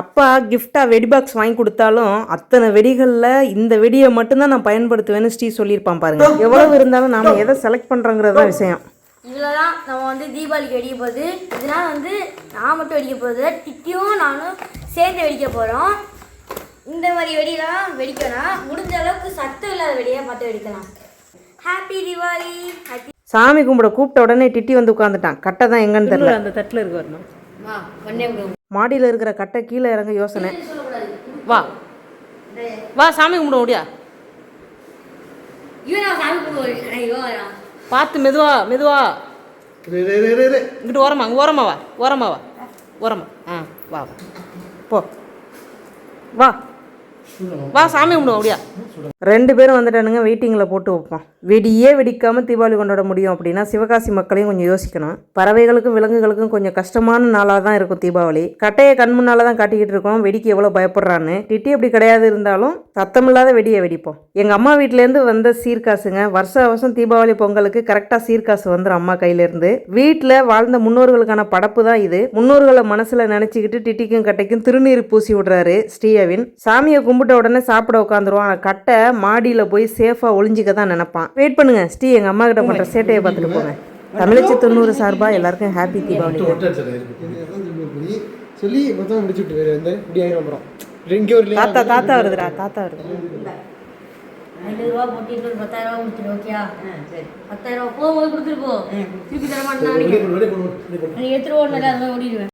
அப்பா கிஃப்டாக வெடி பாக்ஸ் வாங்கி கொடுத்தாலும் அத்தனை வெடிகளில் இந்த வெடியை மட்டும்தான் நான் பயன்படுத்துவேன்னு ஸ்ரீ சொல்லியிருப்பான் பாருங்க. எவ்வளவு இருந்தாலும் நாம எதை செலக்ட் பண்ணுறோங்கிறது தான் விஷயம். இதில் தான் நம்ம வந்து தீபாவளிக்கு வெடிக்க போகுது. இதனால் வந்து நான் மட்டும் வெடிக்க போகுது திட்டியும் நானும் சேர்ந்து வெடிக்க போகிறோம் இந்த மாதிரி வெடிலாம் வெடிக்கலாம் முடிஞ்ச அளவுக்கு சத்தம் இல்லாத வெடியாக பார்த்து வெடிக்கலாம். ஹாப்பி தீபாவளி. ஹாப்பி சாமி கும்பிட கூப்பிட்ட உடனே டிட்டி வந்து உட்காந்துட்டான் கட்டை தான் எங்கன்னு தெரியல. அந்த தட்டில் இருக்கு வரணும் மாடியில் இருக்கிற கட்டை கீழே இறங்க யோசனை. வா. வா சாமி கும்பிட முடியா பார்த்து மெதுவா மெதுவா. இங்கிட்டு ஓரமா அங்கே ஓரமா வா ஓரமா வா. ஓரமா. ஆ வா வா. போ. வா. வா சாமி கும்பிடுவோம் அப்படியா ரெண்டு பேரும் வந்துட்டானுங்க வெயிட்டிங்கில் போட்டு வைப்போம். வெடியே வெடிக்காமல் தீபாவளி கொண்டாட முடியும் அப்படின்னா சிவகாசி மக்களையும் கொஞ்சம் யோசிக்கணும். பறவைகளுக்கும் விலங்குகளுக்கும் கொஞ்சம் கஷ்டமான நாளாக தான் இருக்கும் தீபாவளி. கட்டையை கண் முன்னால் தான் காட்டிக்கிட்டு இருக்கோம். வெடிக்கு எவ்வளோ பயப்படுறான்னு. டிட்டி அப்படி கிடையாது இருந்தாலும் சத்தமில்லாத வெடியை வெடிப்போம். எங்கள் அம்மா வீட்டிலேருந்து வந்த சீர்காசுங்க வருஷ வருஷம் தீபாவளி பொங்கலுக்கு கரெக்டாக சீர்காசு வந்துடும் அம்மா கையிலேருந்து. வீட்டில் வாழ்ந்த முன்னோர்களுக்கான படப்பு தான் இது. முன்னோர்களை மனசில் நினச்சிக்கிட்டு டிட்டிக்கும் கட்டைக்கும் திருநீர் பூசி விடுறாரு ஸ்ரீயவின் சாமியை கும்பிட்ட உடனே சாப்பிட உட்காந்துருவான் ஆனால் கட்டை மாடியில் போய் சேஃபாக ஒளிஞ்சிக்க தான் நினைப்பான். வெயிட் பண்ணுங்க ஸ்ரீ எங்கள் அம்மா கிட்ட பண்ணுற சேட்டையை பார்த்துட்டு போங்க. தமிழச்சி தொண்ணூறு சார்பாக எல்லாருக்கும் ஹாப்பி தீபாவளி. சொல்லி மொத்தம் முடிச்சு விட்டு வேறு வந்து இப்படி ஆயிரம் அப்புறம். இங்கே ஒரு தாத்தா தாத்தா வருதுடா தாத்தா வருது. ஐநூறுரூவா போட்டு இன்னொரு பத்தாயிரம் ரூபா கொடுத்துரு ஓகேயா பத்தாயிரம் ரூபா போகும்போது கொடுத்துட்டு போ திருப்பி தர மாட்டேன் நீ எடுத்துட்டு ஓடல அது மாதிரி ஓடிடுவேன்.